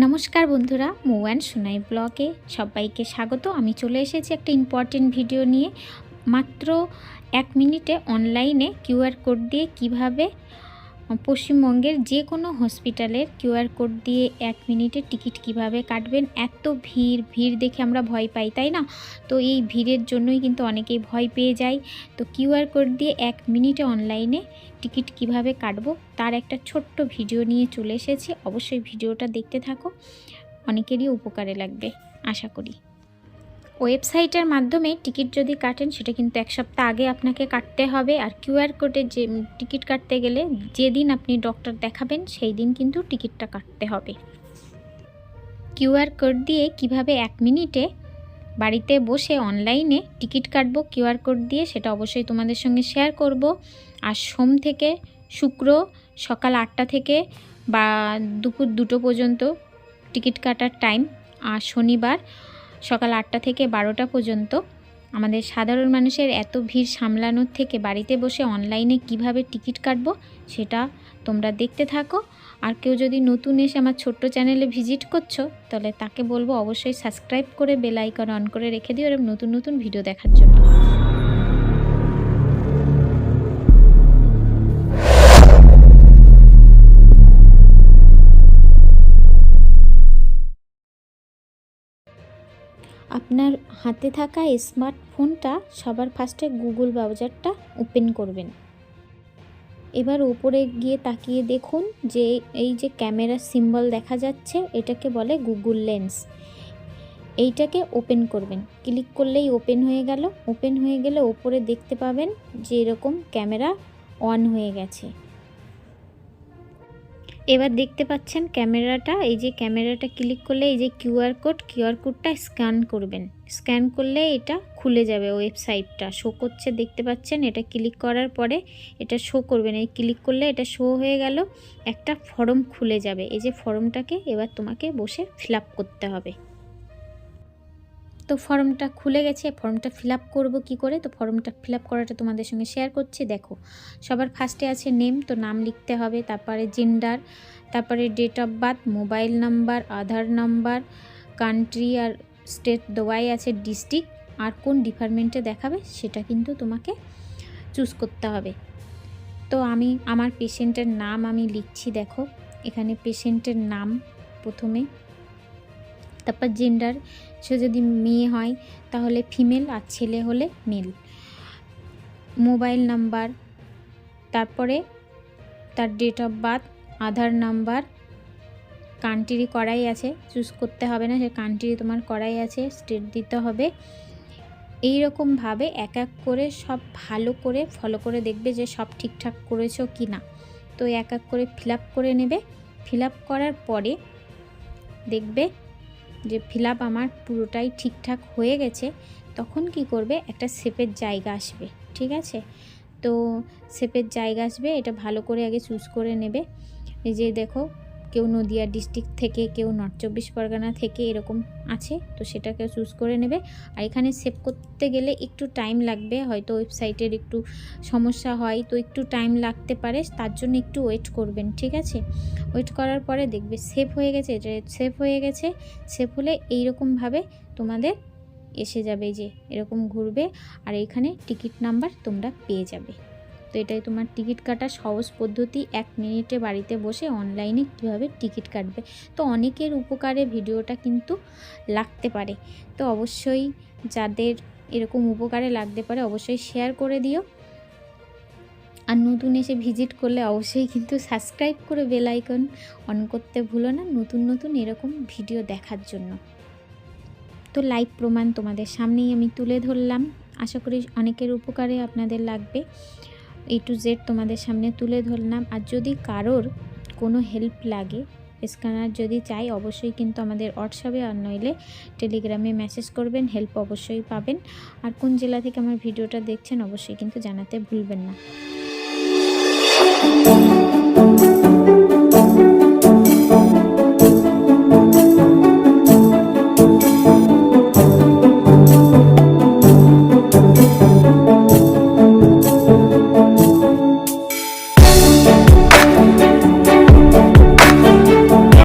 নমস্কার বন্ধুরা মৌ অ্যান্ড সোনাই ব্লগে সবাইকে স্বাগত। আমি চলে এসেছি একটা ইম্পর্টেন্ট ভিডিও নিয়ে। মাত্র এক মিনিটে অনলাইনে কিউআর কোড দিয়ে কীভাবে পশ্চিমবঙ্গের যে কোনো হসপিটালের কিউআর কোড দিয়ে এক মিনিটে টিকিট কীভাবে কাটবেন? এত ভিড় ভিড় দেখে আমরা ভয় পাই, তাই না? তো এই ভিড়ের জন্যই কিন্তু অনেকেই ভয় পেয়ে যায়। তো কিউআর কোড দিয়ে এক মিনিটে অনলাইনে টিকিট কীভাবে কাটবো, তার একটা ছোট্ট ভিডিও নিয়ে চলে এসেছি। অবশ্যই ভিডিওটা দেখতে থাকো, অনেকেরই উপকারে লাগবে, আশা করি। ওয়েবসাইটের মাধ্যমে টিকিট যদি কাটেন, সেটা কিন্তু এক সপ্তাহ আগে আপনাকে কাটতে হবে। আর কিউআর কোডে যে টিকিট কাটতে গেলে যেদিন আপনি ডক্টর দেখাবেন, সেই দিন কিন্তু টিকিটটা কাটতে হবে। কিউআর কোড দিয়ে কীভাবে এক মিনিটে বাড়িতে বসে অনলাইনে টিকিট কাটবো কিউআর কোড দিয়ে, সেটা অবশ্যই তোমাদের সঙ্গে শেয়ার করব। আর সোম থেকে শুক্র সকাল আটটা থেকে বা দুপুর দুটো পর্যন্ত টিকিট কাটার টাইম। আর শনিবার সকাল আটটা থেকে বারোটা পর্যন্ত আমাদের সাধারণ মানুষের এত ভিড় সামলানোর থেকে বাড়িতে বসে অনলাইনে কীভাবে টিকিট কাটব সেটা তোমরা দেখতে থাকো। আর কেউ যদি নতুন এসে আমার ছোট্ট চ্যানেলে ভিজিট করছ, তাহলে তাকে বলব অবশ্যই সাবস্ক্রাইব করে বেল আইকন অন করে রেখে দিও, এরকম নতুন নতুন ভিডিও দেখার জন্য। আপনার হাতে থাকা স্মার্টফোনটা সবার ফার্স্টে গুগল ব্রাউজারটা ওপেন করবেন। এবার উপরে গিয়ে তাকিয়ে দেখুন যে এই যে ক্যামেরার সিম্বল দেখা যাচ্ছে, এটাকে বলে গুগল লেন্স। এইটাকে ওপেন করবেন। ক্লিক করলেই ওপেন হয়ে গেল। ওপেন হয়ে গেলে ওপরে দেখতে পাবেন যে এরকম ক্যামেরা অন হয়ে গেছে। এবার দেখতে পাচ্ছেন ক্যামেরাটা, এই যে ক্যামেরাটা ক্লিক করলে এই যে কিউআর কোড কিউআর কোডটা স্ক্যান করবেন। স্ক্যান করলে এটা খুলে যাবে ওয়েবসাইটটা, শো করছে দেখতে পাচ্ছেন, এটা ক্লিক করার পরে এটা শো করবেন। এই ক্লিক করলে এটা শো হয়ে গেল, একটা ফর্ম খুলে যাবে। এই যে ফর্মটাকে এবার তোমাকে বসে ফিল করতে হবে। তো ফর্মটা খুলে গেছে, ফর্মটা ফিল আপ করব কী করে? তো ফর্মটা ফিল আপ করাটা তোমাদের সঙ্গে শেয়ার করছি। দেখো, সবার ফার্স্টে আছে নেম, তো নাম লিখতে হবে, তারপরে জেন্ডার তারপরে date of birth mobile number Aadhaar number country R state দেওয়াই আছে ডিস্ট্রিক্ট আর কোন ডিপার্টমেন্টে দেখাবে সেটা কিন্তু তোমাকে চুজ করতে হবে। তো আমি, আমার পেশেন্টের নাম আমি লিখছি, দেখো, এখানে পেশেন্টের নাম প্রথমে তারপর জেন্ডার সে যদি মেয়ে হয়, তাহলে ফিমেল আর ছেলে হলে মেল মোবাইল নাম্বার তারপরে তার date of birth Aadhaar number country করাই আছে চুজ করতে হবে না, সে কান্ট্রি তোমার করাই আছে স্টেট দিতে হবে। এই রকমভাবে এক এক করে সব ভালো করে ফলো করে দেখবে যে সব ঠিকঠাক করেছ কি না। তো এক এক করে ফিল করে নেবে। ফিল করার পরে দেখবে যে ফিল আমার পুরোটাই ঠিকঠাক হয়ে গেছে, তখন কি করবে? একটা শেপের জায়গা আসবে, ঠিক আছে? তো শেপের জায়গা আসবে, এটা ভালো করে আগে চুজ করে নেবে। যে দেখো কেউ নদিয়া ডিস্ট্রিক্ট থেকে, কেউ নর্থ চব্বিশ পরগনা থেকে এরকম আছে, তো সেটাকে চুজ করে নেবে। আর এখানে সেভ করতে গেলে একটু টাইম লাগবে, হয়তো ওয়েবসাইটের একটু সমস্যা হয়, তো একটু টাইম লাগতে পারে, তার জন্য একটু ওয়েট করবেন, ঠিক আছে? ওয়েট করার পরে দেখবে সেভ হয়ে গেছে এটা সেভ হয়ে গেছে সেভ হলে এইরকমভাবে তোমাদের এসে যাবে যে এরকম ঘুরবে, আর এখানে টিকিট নাম্বার তোমরা পেয়ে যাবে। তো এটাই তোমার টিকিট কাটার সহজ পদ্ধতি। এক মিনিটে বাড়িতে বসে অনলাইনে কীভাবে টিকিট কাটবে? তো অনেকের উপকারে ভিডিওটা কিন্তু লাগতে পারে। তো অবশ্যই যাদের এরকম উপকারে লাগতে পারে অবশ্যই শেয়ার করে দিও। আর নতুন এসে ভিজিট করলে অবশ্যই কিন্তু সাবস্ক্রাইব করে বেল আইকন অন করতে ভুলো না নতুন নতুন এরকম ভিডিও দেখার জন্য। তো লাইভ প্রমাণ তোমাদের সামনেই আমি তুলে ধরলাম। আশা করি অনেকের উপকারে আপনাদের লাগবে। এ টু জেড তোমাদের সামনে তুলে ধরলাম। আর যদি কারোর কোনো হেল্প লাগে স্ক্যানার যদি চাই অবশ্যই কিন্তু আমাদের হোয়াটসঅ্যাপে আর নইলে টেলিগ্রামে মেসেজ করবেন হেল্প অবশ্যই পাবেন। আর কোন জেলা থেকে আমার ভিডিওটা দেখছেন, অবশ্যই কিন্তু জানাতে ভুলবেন না।